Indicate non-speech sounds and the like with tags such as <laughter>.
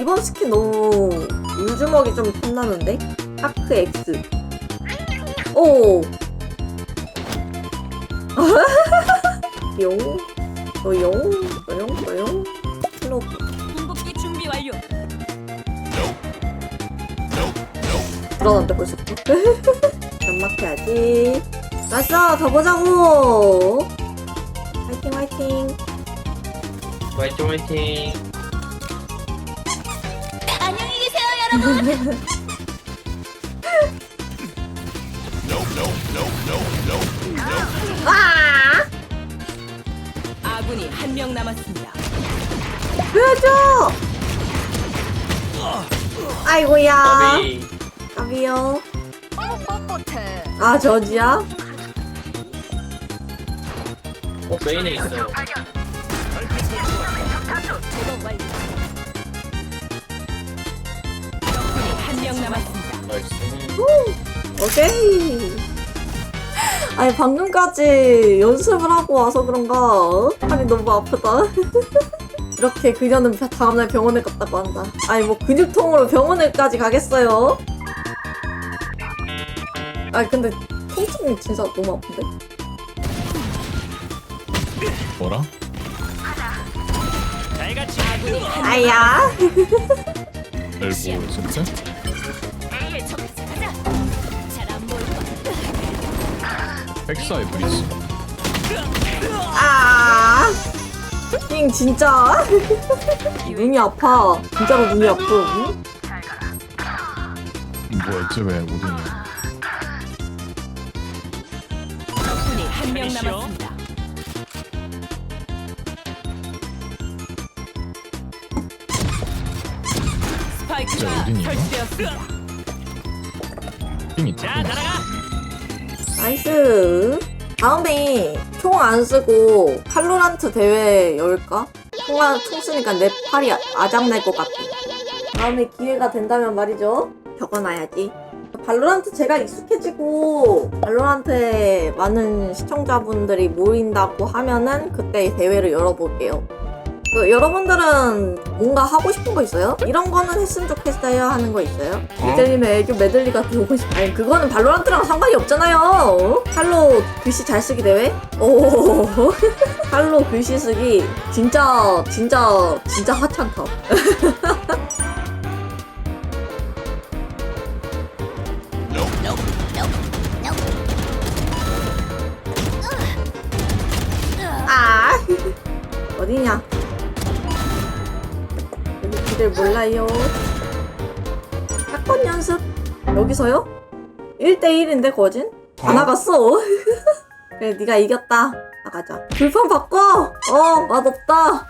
이번 스킨 너무 물주먹이 좀 탐나는데? 하크 X. 오! <laughs> 용, 또용, 또용, 또용. 클로브. 궁극기 준비 완료. 불안한데 벌써. <laughs> 연막해야지. 맞어, 더 보자고! 화이팅, 화이팅. 화이팅 화이팅 여러분. 아! 아군이 한 명 남았습니다. 보여줘! 아이고야. 까비 까비요. 아, 저지야? 어 메인에 있어요 제거 완료. 명 남았습니다. 나이스 오케이. 아니, 방금까지 연습을 하고 와서 그런가? 어? 팔이 너무 아프다. <laughs> 이렇게 그녀는 다음날 병원에 갔다고 한다. 아니, 뭐, 근육통으로 병원에까지 가겠어요? 아니, 근데 통증이 진짜 너무 아픈데? 뭐라? 아야. <laughs> <laughs> 엘보 진짜? 백사의 브리지 아. 잉, 진짜. 눈이 아파. 진짜로 눈이 아프. 응? 뭐였지 왜 오딘이야 적군이 한명 남았습니다. 진짜? 설치되었습니다. 핑 있다 나이스. 다음에 총 안 쓰고 칼로란트 대회 열까? 총알 총 쓰니까 내 팔이 아- 아작날 것 같아. 다음에 기회가 된다면 말이죠. 적어놔야지. 발로란트 제가 익숙해지고 발로란트에 많은 시청자분들이 모인다고 하면은 그때 대회를 열어볼게요. 그 여러분들은 뭔가 하고 싶은 거 있어요? 이런 거는 했으면 좋겠어요 하는 거 있어요? 이들님의 애교 메들리가 들어오고 싶... 아니 그거는 발로란트랑 상관이 없잖아요 어? 칼로 글씨 잘 쓰기 대회? 오 <laughs> 칼로 글씨 쓰기 진짜 진짜 진짜 하찮다 <laughs> 아 어디냐 길을 몰라요. 사건 연습 여기서요? 1대1인데 거진? 다 나갔어. <laughs> 그래 네가 이겼다. 나가자. 불판 바꿔! 어 맛없다